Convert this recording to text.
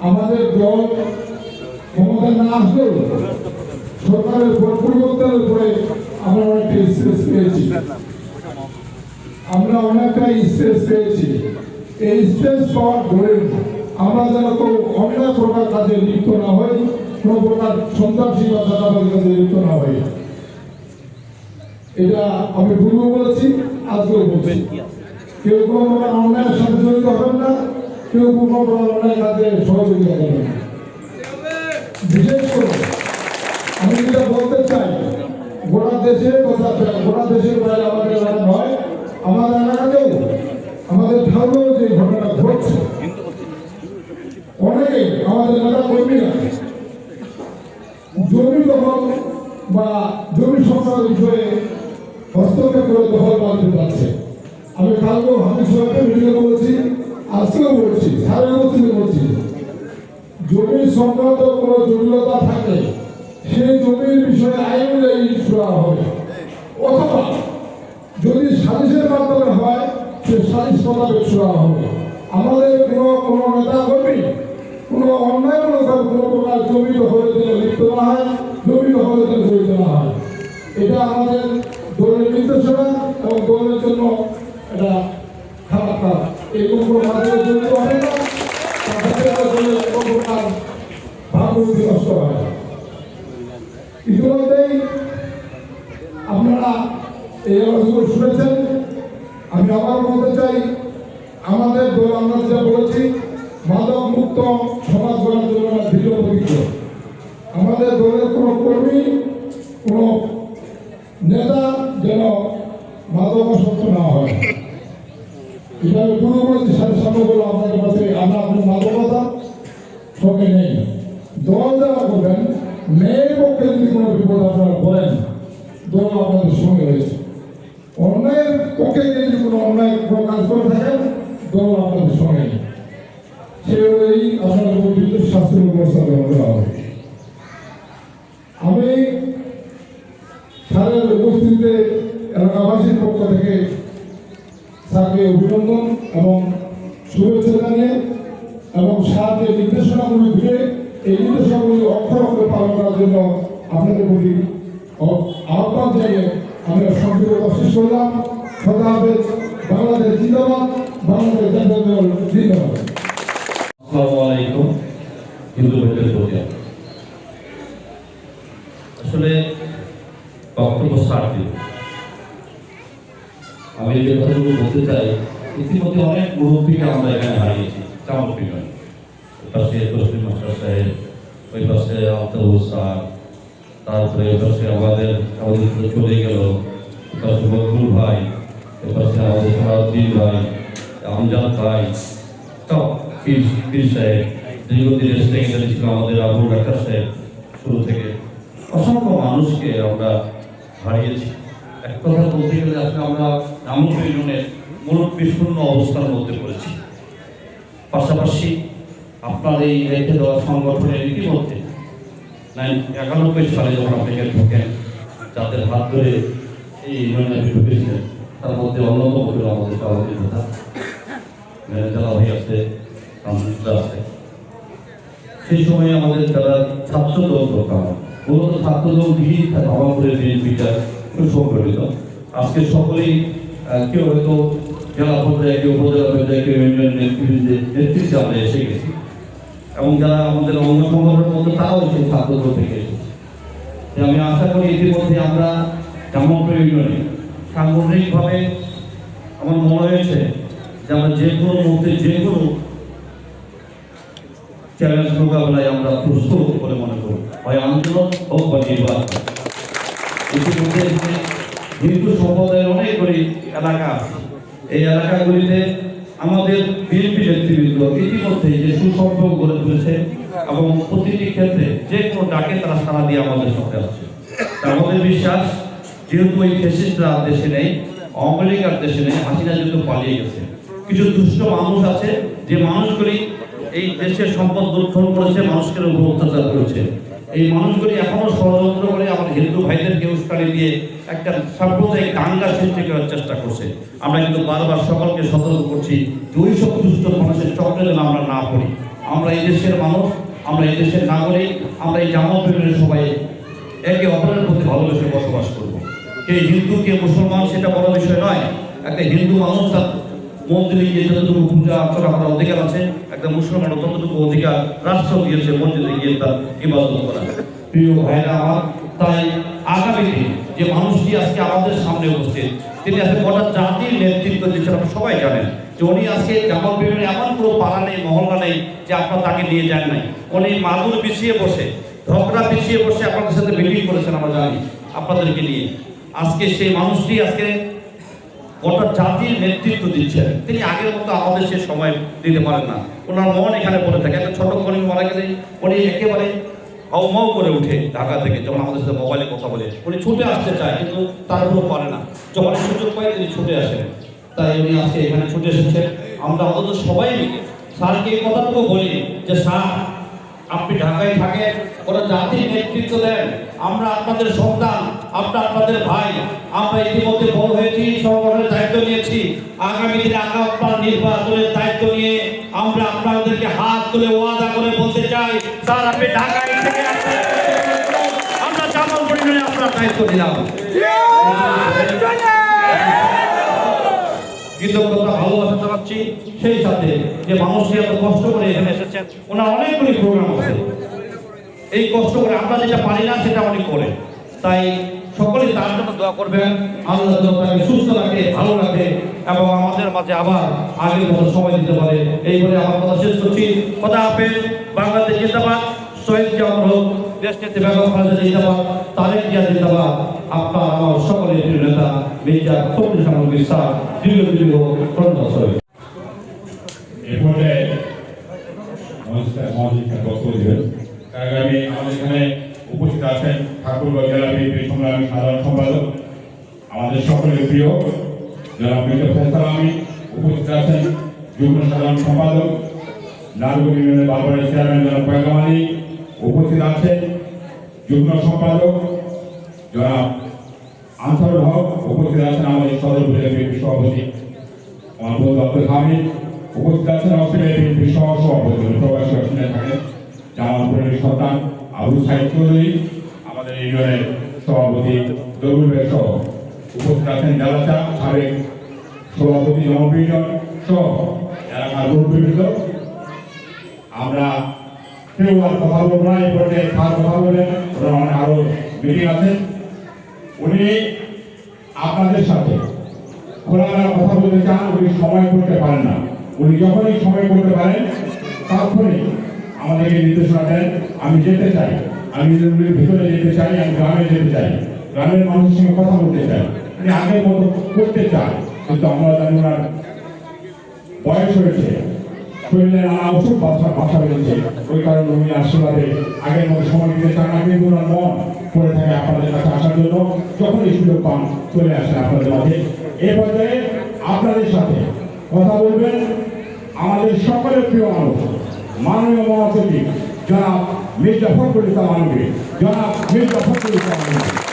আমাদের দল ক্ষমতা না আসলেও সরকারের পর- পরিবর্তনের পরে আমরা অনেকটা স্পেস পেয়েছি। আমরা অনেকটা স্পেস পেয়েছি। এই স্পেস পাওয়ার ধরে আমরা যেন কেউ অন্য প্রকার কাজে লিপ্ত না হই, কোনো প্রকার সন্ত্রাসী বা চাঁদাবাজি কাজে লিপ্ত না হই। এটা আমি পূর্বে বলেছি, আজকেও বলছি। কেউ কোনো প্রকার অন্যায়ের হবেন না। কেউ প্রকার অন্যায় কাজে সহযোগিতা করবেন না বিশেষ করে, আমি যেটা বলতে চাই গোটা দেশে গোটা গোটা দেশের বাইরে আমাদের এলাকা নয়, আমাদের এলাকাতেও আমাদের ঠাকুরও যে ঘটনা ঘটছে, অনেকে আমাদের নেতা কর্মীরা জমি দখল বা জমি সংক্রান্ত বিষয়ে হস্তক্ষেপ করে দখল পালতে পারছে। আমি কালকেও হামিদ সাহেবকে ভিডিও বলেছি আজকেও বলছি সাড়ে বছর বলছি, জমি সংক্রান্ত কোনো জটিলতা থাকে, সেই জমির বিষয়ে আইন অনুযায়ী শোনা হবে। অথবা যদি সালিশের মাধ্যমে হয় সে সালিশ মোতাবেক শোনা হবে। আমাদের কোনো কোনো নেতা কর্মী, কোনো অন্যায়মূলক কোনো প্রকার জমি জন্য লিপ্ত না হয় জমি দখলের জন্য জড়িত না হয় এটা আমাদের দলের নির্দেশনা এবং দলের জন্য এটা খারাপ কাজ এরকম কোনো কাজে জড়িত হয় না তার সাথে দলের কোনো প্রকার ভাবমূর্তি নষ্ট হয় না ইতিমধ্যেই আপনারা এই আলোচনা শুনেছেন। আমি আবার বলতে চাই, আমাদের দল আমরা যেটা বলেছি, মাদক মুক্ত সমাজ গড়ার জন্য আমরা দৃঢ় আমাদের দলের কোনো কর্মী, কোনো নেতা যেন মাদকাসক্ত না হয়। আমি পুরো বলেছি, সাথে সাথে বলে আপনাদের কাছে আমরা আপনার মাদকতা সঙ্গে নেই। দল যারা করবেন, মেয়ের পক্ষে যদি কোনো বিপদ আপনারা বলেন দল আপনাদের সঙ্গে রয়েছে। পক্ষে যদি কোনো অন্যায় কোনো করে থাকেন দল আপনাদের সঙ্গে। নেই সে অনুযায়ী আপনারা বিদ্যুৎ শাস্ত্রের ব্যবস্থা গ্রহণ করা হবে। আমি স্যারের উপস্থিতিতে এলাকাবাসীর পক্ষ থেকে স্যারকে অভিনন্দন এবং শুভেচ্ছা জানিয়ে এবং স্যার যে নির্দেশনাগুলি দিলে এই নির্দেশনাগুলি অক্ষর অক্ষরে পালন করার জন্য আপনাদের প্রতি আহ্বান জানিয়ে আমরা সংক্ষেপে শেষ করলাম। আসলে বক্তব্য সার দিব আমি যে কথাগুলো বলতে চাই, ইতিমধ্যে অনেক মুরব্বীকে আমরা এখানে হারিয়েছি চামড় ওই পাশে তসলিম মাস্টার সাহেব ওই পাশে আফতাবুল স্যার, তারপরে ওই পাশে আমাদের আমাদের চলে গেল পাশে ভাই পাশে আমাদের সরাউদ্দিন ভাই আমাদের আবুল ডাক্তার শুরু থেকে অসংখ্য মানুষকে আমরা হারিয়েছি এক কথা বলতে গেলে আসলে আমরা নামক ইউনিয়নের মুরব্বী শূন্য অবস্থার পড়েছি পাশাপাশি আপনার এই রেখে দেওয়া সংগঠনের ইতিমধ্যে নাইন একানব্বই সালে যখন আপনি ঢোকেন যাদের হাত ধরে এই ইউনিয়নে ঢুকেছিলেন তার মধ্যে অন্যতম ছিল আমাদের সভাপতি কথা যারা হয়ে আছে, রামকৃষ্ণ আছে। সেই সময় আমাদের যারা ছাত্র দল করতাম মূলত ছাত্র দল দিয়েই ভাবাপুরের বিএনপিটা সুসংগঠিত আজকে সকলেই কেউ হয়তো জেলা পর্যায়ে, কেউ উপজেলা পর্যায়ে, কেউ ইউনিয়ন নেতৃত্বে আমরা এসে গেছি। এবং যারা আমাদের অঙ্গ সংগঠনের মধ্যে, তারাও সেই ছাত্র থেকে এসেছে। আমি আশা করি ইতিমধ্যে আমরা জামালপুর ইউনিয়নে সাংগঠনিকভাবে আমার মনে হয়েছে যে আমরা যে কোনো মুহূর্তে যে কোনো চ্যালেঞ্জ মোকাবেলায় আমরা প্রস্তুত বলে মনে করি। হয় আন্দোলন হোক বা নির্বাচন। হিন্দু সম্প্রদায়ের অনেকগুলি এলাকা আছে। এই এলাকাগুলিতে আমাদের বিএনপি নেতৃবৃন্দ ইতিমধ্যে যে সুসম্পর্ক গড়ে তুলেছে এবং প্রতিটি ক্ষেত্রে যে কোনো ডাকে তারা সারা দিয়ে আমাদের সঙ্গে আছে। আমাদের বিশ্বাস যেহেতু ওই ফেসিস্টরা দেশে নেই আওয়ামী দেশে নেই, হাসিনা যেহেতু পালিয়ে গেছে। কিছু দুষ্ট মানুষ আছে, যে মানুষগুলি এই দেশের সম্পদ লুণ্ঠন করেছে, মানুষকে উপর অত্যাচার করেছে। এই মানুষগুলি এখনও ষড়যন্ত্র করে আমাদের হিন্দু ভাইদেরকে উস্কানি দিয়ে একটা সাম্প্রদায়িক দাঙ্গা সৃষ্টি করার চেষ্টা করছে। আমরা কিন্তু বারবার সকলকে সতর্ক করছি যে ওই সব দুষ্ট মানুষের চক্রে যেন আমরা না পড়ি। আমরা এই দেশের মানুষ, আমরা এই দেশের নাগরিক, আমরা এই জামা সবাই একে অপরের প্রতি ভালোবেসে বসবাস কে হিন্দু কে মুসলমান সেটা বড় বিষয় নয়। একটা হিন্দু মানুষ তার মন্দিরে গিয়ে যতটুকু পূজা অর্চনা করার অধিকার আছে, একটা মুসলমানের ততটুকু অধিকার রাষ্ট্র দিয়েছে, মন্দিরে গিয়ে তার ইবাদত করা। প্রিয় ভাইরা আমার, তাই আগামীতে যে মানুষটি আজকে আমাদের সামনে উপস্থিত, তিনি আজকে গোটা জাতির নেতৃত্ব দিচ্ছেন আপনারা সবাই জানেন যে উনি আজকে জামাল বিভিন্ন, এমন কোনো পাড়া নেই, মহল্লা নেই যে আপনার তাকে নিয়ে যান নাই। উনি মাদুর পিছিয়ে বসে ঝগড়া পিছিয়ে বসে আপনাদের সাথে মিটিং করেছেন, আমরা জানি, আপনাদেরকে নিয়ে। আজকে সেই মানুষটি আজকে গোটা জাতির নেতৃত্ব দিচ্ছেন। তিনি আগের মতো আমাদের সে সময় দিতে পারেন না। ওনার মন এখানে পড়ে থাকে। একটা ছোট কর্মী মারা গেলে উনি একেবারে হাউমাউ করে উঠে ঢাকা থেকে যখন আমাদের সাথে মোবাইলে কথা বলে। উনি ছুটে আসতে চায়, কিন্তু তারপরেও পারে না। যখন সুযোগ পায়, তিনি ছুটে আসেন। তাই উনি আজকে এখানে ছুটে এসেছেন। আমরা অন্তত সবাই স্যারকে এই কথাটুকু বলি যে, স্যার, আপনি ঢাকায় থাকেন ওরা জাতির নেতৃত্ব দেন। আমরা আপনাদের সন্তান। আমরা আপনাদের ভাই, আমরা ইতিমধ্যে বড় হয়েছি সংগঠনের দায়িত্ব নিয়েছি। আগামী দিনে আপনার নির্বাচনের দায়িত্ব নিয়ে আমরা আপনাদেরকে হাত তুলে ওয়াদা করে বলতে চাই, স্যার, আপনি ঢাকায় থেকে। আমরা জামাল পরিমাণে আপনার দায়িত্ব নিলাম। সেই সাথে যে মানুষই এত কষ্ট করে ওনার অনেকগুলি এই কষ্ট করে আমরা যেটা পারি না, সেটা উনি করে। তাই সকলেই তার জন্য দোয়া করবেন। আল্লাহ তাকে সুস্থ রাখে, ভালো রাখে এবং আমাদের মাঝে আবার আগের মতো সময় দিতে পারে। এই বলে আমার কথা শেষ করছি। কথা হাফেজ। বাংলাদেশ জিন্দাবাদ। শহীদ জামর হোক দেশ নেত্রী বেগম জিন্দাবাদ। তারেক জিয়া জিন্দাবাদ। আপনার, আমার সকলের প্রিয় নেতা, মির্জা ফখরুল ইসলাম বিশ্বাস দীর্ঘ দীর্ঘ প্রণত শহীদ এ পর্যায়ে নমস্কার মহাজিৎ বক্তব্য দেবেন। তার আগে আমি আমাদের এখানে উপস্থিত আছেন ঠাকুরগাঁও জেলা বিএনপি সংগ্রামী সাধারণ সম্পাদক, আমাদের সকলের প্রিয় জনাব মির্জা ফেসাল আমি, উপস্থিত আছেন যুগ্ম সাধারণ সম্পাদক নারগুল ইউনিয়নের বারবারের চেয়ারম্যান জনাব পয়গাম আলী, উপস্থিত আছেন যুগ্ম সম্পাদক জনাব আনসারুল হক, উপস্থিত আছেন আমাদের সদর বিএনপি সভাপতি আমার বন্ধু আব্দুল উপস্থিত আছেন অস্ট্রেলিয়া বিএনপির সহ সভাপতি প্রবাসী অস্ট্রেলিয়া থাকেন জামালপুরের সন্তান আবু সাইদ চৌধুরী, আমাদের ইউনিয়নের সভাপতি দরুল সহ উপস্থিত আছেন জালাচা সাবেক সভাপতি জনপ্রিয়জন সহ এলাকার গুরুত্ববৃন্দ আমরা কেউ আর কথা বলব না এই পর্যায়ে স্যার কথা বলেন ওরা অনেক আরও মিটিং আছে। উনি আপনাদের সাথে খোলামেলা কথা বলতে চান, উনি সময় করতে পারেন না। উনি যখনই সময় করতে পারেন, তখনই আমাদেরকে নির্দেশনা দেন। আমি যেতে চাই। আমি ভিতরে যেতে চাই, আমি গ্রামে যেতে চাই। গ্রামের মানুষের সঙ্গে কথা বলতে চাই। উনি আগের মতো করতে চান কিন্তু আমরা জানি ওনার বয়স হয়েছে। নানা অসুখ বাসা বাসা ওই কারণে উনি আশীর্বাদে আগের মতো সময় দিতে চান। না কিন্তু ওনার মন করে থাকে আপনাদের কাছে আসার জন্য। সুযোগ পান, চলে আসেন আপনাদের মাঝে। এ পর্যায়ে আপনাদের সাথে কথা বলবেন আমাদের সকলের প্রিয় মানুষ, মাননীয় মহাসচিব, জনাব মির্জা ফখরুল ইসলাম আলমগীর জনাব মির্জা ফখরুল ইসলাম আলমগীর